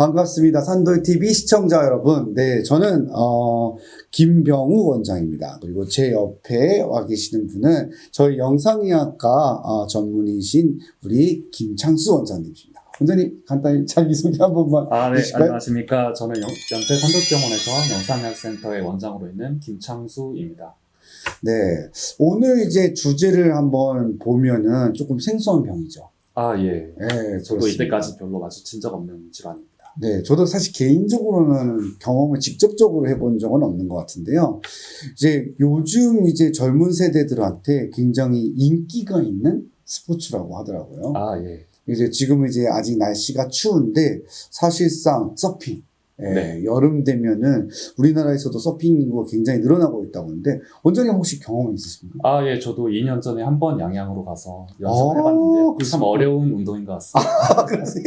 반갑습니다. 산돌TV 시청자 여러분. 네, 저는, 어, 김병우 원장입니다. 그리고 제 옆에 와 계시는 분은 저희 영상의학과 어, 전문의신 우리 김창수 원장님이십니다. 원장님, 간단히 자기소개 한 번만. 아, 네, 해주실까요? 안녕하십니까. 저는 영- 연세 산돌병원에서 영상의학센터의 원장으로 있는 김창수입니다. 네. 오늘 이제 주제를 한번 보면은 조금 생소한 병이죠. 아, 예. 네, 저도 그렇습니다. 이때까지 별로 마주친 적 없는 질환입니다. 네, 저도 사실 개인적으로는 경험을 직접적으로 해본 적은 없는 것 같은데요. 이제 요즘 이제 젊은 세대들한테 굉장히 인기가 있는 스포츠라고 하더라고요. 아, 예. 이제 지금 이제 아직 날씨가 추운데 사실상 서핑. 예, 네. 여름 되면은 우리나라에서도 서핑 인구가 굉장히 늘어나고 있다고 하는데 원장님 혹시 경험 있으십니까? 아, 예. 저도 2년 전에 한 번 양양으로 가서 아, 연습을 해봤는데요. 참? 어려운 운동인 것 같습니다. 아, 그러세요?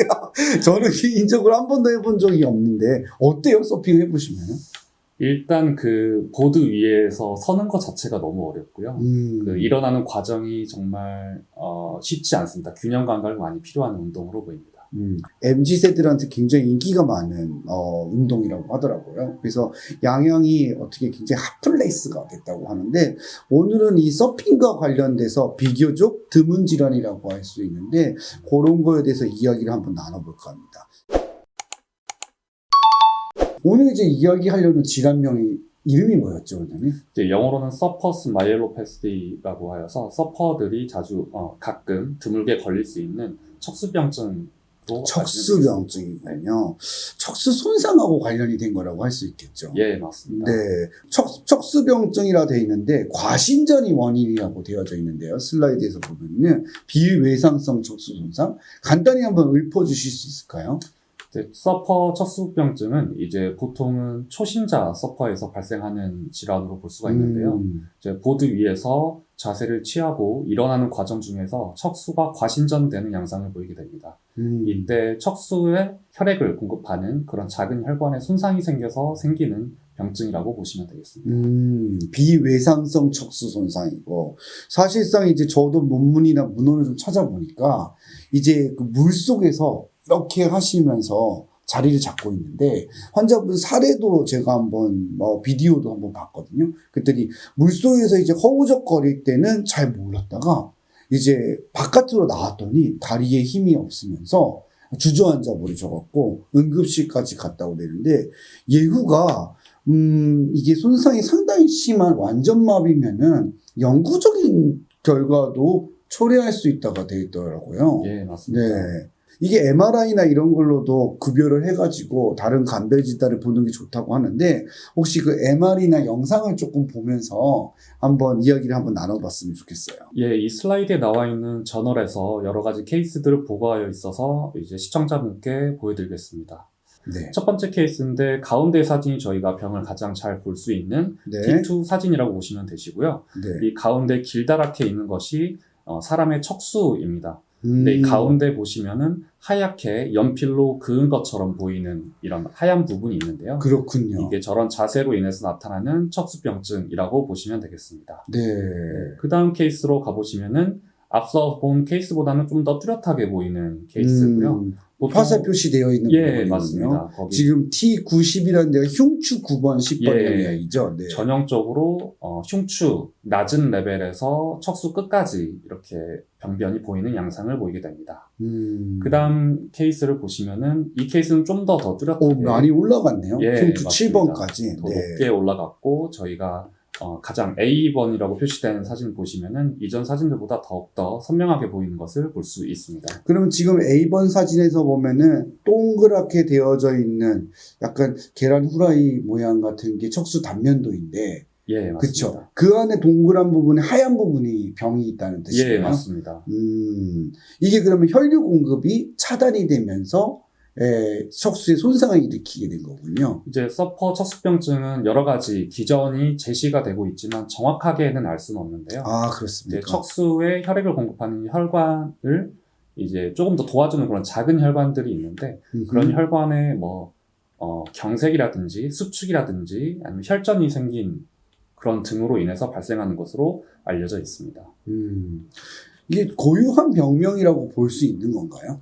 저는 개인적으로 한 번도 해본 적이 없는데 어때요? 서핑 해보시면은? 일단 그 보드 위에서 서는 것 자체가 너무 어렵고요. 음. 그 일어나는 과정이 정말 어, 쉽지 않습니다. 균형 감각이 많이 필요한 운동으로 보입니다. 음, MZ 세대들한테 굉장히 인기가 많은 어, 운동이라고 하더라고요. 그래서 양양이 어떻게 굉장히 핫플레이스가 됐다고 하는데 오늘은 이 서핑과 관련돼서 비교적 드문 질환이라고 할 수 있는데 그런 거에 대해서 이야기를 한번 나눠볼까 합니다. 오늘 이제 이야기하려는 질환명이 이름이 뭐였죠, 원장님? 이제 영어로는 서퍼스 마이엘로패스티라고 하여서 서퍼들이 자주 어, 가끔 드물게 걸릴 수 있는 척수병증으로 척수병증이군요. 척수 손상하고 관련이 된 거라고 할 수 있겠죠. 예 맞습니다. 네, 척, 척수병증이라 되어 있는데 과신전이 원인이라고 되어져 있는데요. 슬라이드에서 보면은 비외상성 척수 손상 간단히 한번 읊어주실 수 있을까요? 서퍼 척수병증은 이제 보통은 초신자 서퍼에서 발생하는 질환으로 볼 수가 있는데요. 음, 이제 보드 위에서 자세를 취하고 일어나는 과정 중에서 척수가 과신전되는 양상을 보이게 됩니다. 음, 이때 척수에 혈액을 공급하는 그런 작은 혈관에 손상이 생겨서 생기는 병증이라고 보시면 되겠습니다. 음, 비외상성 척수 손상이고 사실상 이제 저도 논문이나 문헌을 좀 찾아보니까 이제 그 물 속에서 이렇게 하시면서 자리를 잡고 있는데 환자분 사례도 제가 한번 뭐 비디오도 한번 봤거든요. 그랬더니 물 속에서 이제 허우적거릴 때는 잘 몰랐다가 이제 바깥으로 나왔더니 다리에 힘이 없으면서 주저앉아 버리셔갖고 응급실까지 갔다 오되는데 예후가 음, 이게 손상이 상당히 심한 완전마비면은 영구적인 결과도 초래할 수 있다가 돼 있더라고요. 예, 맞습니다. 네. 이게 MRI나 이런 걸로도 급여를 해가지고 다른 간별 진단을 보는 게 좋다고 하는데 혹시 그 MRI나 영상을 조금 보면서 한번 이야기를 한번 나눠봤으면 좋겠어요. 예, 이 슬라이드에 나와 있는 저널에서 여러 가지 케이스들을 보고하여 있어서 이제 시청자분께 보여드리겠습니다. 네. 첫 번째 케이스인데 가운데 사진이 저희가 병을 가장 잘 볼 수 있는 네. T2 사진이라고 보시면 되시고요. 네. 이 가운데 길다랗게 있는 것이 어, 사람의 척수입니다. 음, 근데 이 가운데 보시면은 하얗게 연필로 그은 것처럼 보이는 이런 하얀 부분이 있는데요. 그렇군요. 이게 저런 자세로 인해서 나타나는 척수병증이라고 보시면 되겠습니다. 네. 그 다음 케이스로 가보시면은 앞서 본 케이스보다는 좀 더 뚜렷하게 보이는 케이스고요. 음, 보통- 화살 표시되어 있는 예, 부분이군요. 맞습니다. 거기 지금 T90이라는 데가 흉추 9번, 10번 예. 영역이죠. 네. 전형적으로 어, 흉추 낮은 레벨에서 척수 끝까지 이렇게 병변이 보이는 양상을 보이게 됩니다. 음. 그 다음 케이스를 보시면은 이 케이스는 좀더더 뚜렷하게 오, 많이 올라갔네요. 예, 흉추 맞습니다. 7번까지. 더 네. 높게 올라갔고 저희가 어, 가장 A번이라고 표시된 사진 보시면은 이전 사진들보다 더욱더 선명하게 보이는 것을 볼 수 있습니다. 그러면 지금 A번 사진에서 보면은 동그랗게 되어져 있는 약간 계란 후라이 모양 같은 게 척수 단면도인데, 예, 맞습니다. 그쵸? 그 안에 동그란 부분에 하얀 부분이 병이 있다는 뜻이에요. 예, 맞습니다. 음, 이게 그러면 혈류 공급이 차단이 되면서 에, 척수에 손상을 일으키게 된 거군요. 이제 서퍼 척수병증은 여러 가지 기전이 제시가 되고 있지만 정확하게는 알 수는 없는데요. 아, 이제 그렇습니까? 척수에 혈액을 공급하는 혈관을 이제 조금 더 도와주는 그런 작은 혈관들이 있는데 음흠. 그런 혈관에 뭐 어, 경색이라든지 수축이라든지 아니면 혈전이 생긴 그런 등으로 인해서 발생하는 것으로 알려져 있습니다. 음, 이게 고유한 병명이라고 볼 수 있는 건가요?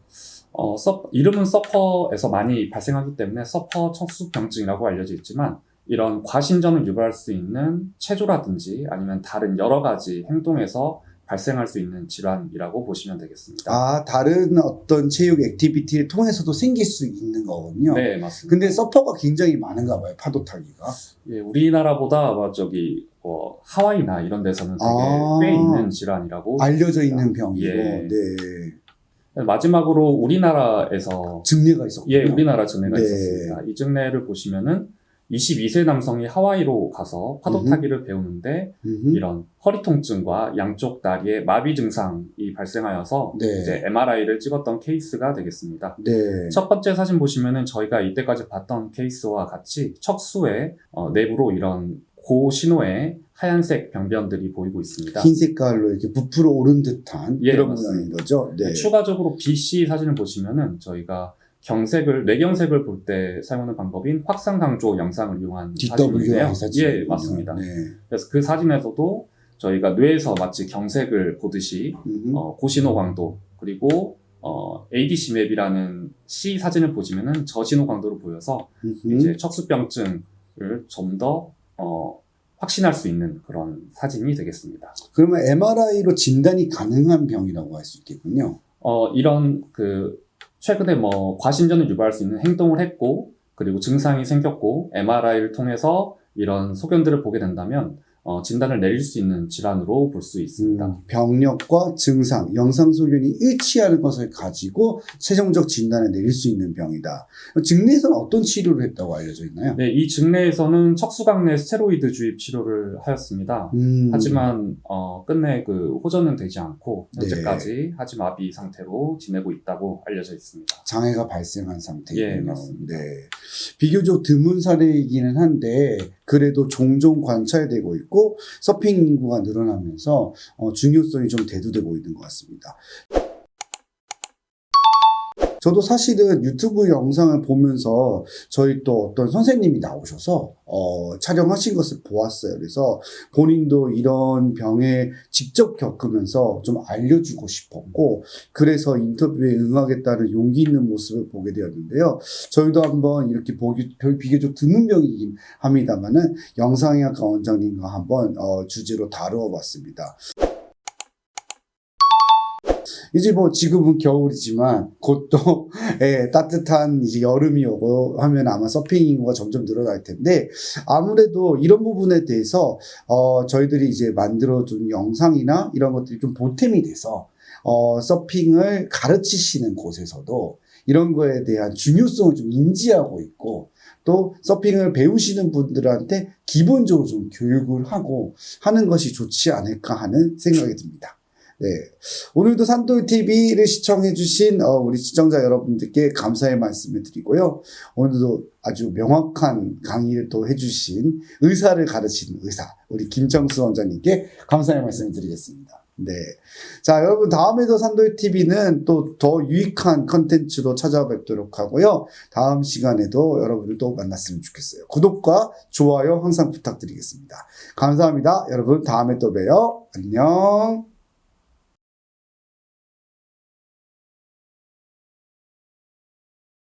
어, 서, 이름은 서퍼에서 많이 발생하기 때문에 서퍼 척수병증이라고 알려져 있지만 이런 과신전을 유발할 수 있는 체조라든지 아니면 다른 여러 가지 행동에서 발생할 수 있는 질환이라고 보시면 되겠습니다. 아, 다른 어떤 체육 액티비티를 통해서도 생길 수 있는 거군요. 네, 맞습니다. 근데 서퍼가 굉장히 많은가 봐요, 파도 타기가. 예, 우리나라보다 아마 저기 어, 하와이나 이런 데서는 되게 아. 꽤 있는 질환이라고 알려져 있는 병이고, 예. 네. 마지막으로 우리나라에서 증례가 있었군요. 예, 우리나라 증례가 네. 있었습니다. 이 증례를 보시면은 22세 남성이 하와이로 가서 파도. 타기를 배우는데 음흠. 이런 허리 통증과 양쪽 다리에 마비 증상이 발생하여서 네. 이제 MRI를 찍었던 케이스가 되겠습니다. 네. 첫 번째 사진 보시면은 저희가 이때까지 봤던 케이스와 같이 척수의 어, 내부로 이런 고신호의 하얀색 병변들이 보이고 있습니다. 흰 색깔로 이렇게 부풀어 오른 듯한 예, 그런 맞습니다. 모양인 거죠. 네. 추가적으로 BC 사진을 보시면은 저희가 경색을 뇌경색을 볼 때 사용하는 방법인 확산 강조 영상을 이용한 사진인데요. 사진. 예, 맞습니다. 네. 그래서 그 사진에서도 저희가 뇌에서 마치 경색을 보듯이 음흠. 어, 고신호 광도 그리고 어, ADC 맵이라는 C 사진을 보시면은 저신호 광도로 보여서 음흠. 이제 척수병증을 좀더 어, 확신할 수 있는 그런 사진이 되겠습니다. 그러면 MRI로 진단이 가능한 병이라고 할 수 있겠군요. 어, 이런 그 최근에 뭐 과신전을 유발할 수 있는 행동을 했고 그리고 증상이 생겼고 MRI를 통해서 이런 소견들을 보게 된다면 어, 진단을 내릴 수 있는 질환으로 볼 수 있습니다. 음, 병력과 증상, 영상 소견이 일치하는 것을 가지고 최종적 진단을 내릴 수 있는 병이다. 증례에서는 어떤 치료를 했다고 알려져 있나요? 네, 이 증례에서는 척수강내 스테로이드 주입 치료를 하였습니다. 음, 하지만 어, 끝내 그 호전은 되지 않고 네. 현재까지 하지 마비 상태로 지내고 있다고 알려져 있습니다. 장애가 발생한 상태군요. 예. 네. 비교적 드문 사례이기는 한데 그래도 종종 관찰되고 있고 서핑 인구가 늘어나면서 어, 중요성이 좀 대두되고 있는 것 같습니다. 저도 사실은 유튜브 영상을 보면서 저희 또 어떤 선생님이 나오셔서 어, 촬영하신 것을 보았어요. 그래서 본인도 이런 병에 직접 겪으면서 좀 알려주고 싶었고 그래서 인터뷰에 응하겠다는 용기 있는 모습을 보게 되었는데요. 저희도 한번 이렇게 보기 별 비교적 드문 병이긴 합니다만은 영상의학과 원장님과 한번 어, 주제로 다루어 봤습니다. 이제 뭐 지금은 겨울이지만 곧또 예, 따뜻한 이제 여름이 오고 하면 아마 서핑 인구가 점점 늘어날 텐데 아무래도 이런 부분에 대해서 어, 저희들이 이제 만들어둔 영상이나 이런 것들이 좀 보탬이 돼서 어, 서핑을 가르치시는 곳에서도 이런 거에 대한 중요성을 좀 인지하고 있고 또 서핑을 배우시는 분들한테 기본적으로 좀 교육을 하고 하는 것이 좋지 않을까 하는 생각이 듭니다. 네. 오늘도 산돌 TV를 시청해주신 어, 우리 시청자 여러분들께 감사의 말씀을 드리고요. 오늘도 아주 명확한 강의를 또 해주신 의사를 가르치는 의사, 우리 김정수 원장님께 감사의 말씀을 드리겠습니다. 네. 자, 여러분, 다음에도 산돌 TV는 또 더 유익한 컨텐츠로 찾아뵙도록 하고요. 다음 시간에도 여러분들 또 만났으면 좋겠어요. 구독과 좋아요 항상 부탁드리겠습니다. 감사합니다. 여러분, 다음에 또 봬요. 안녕.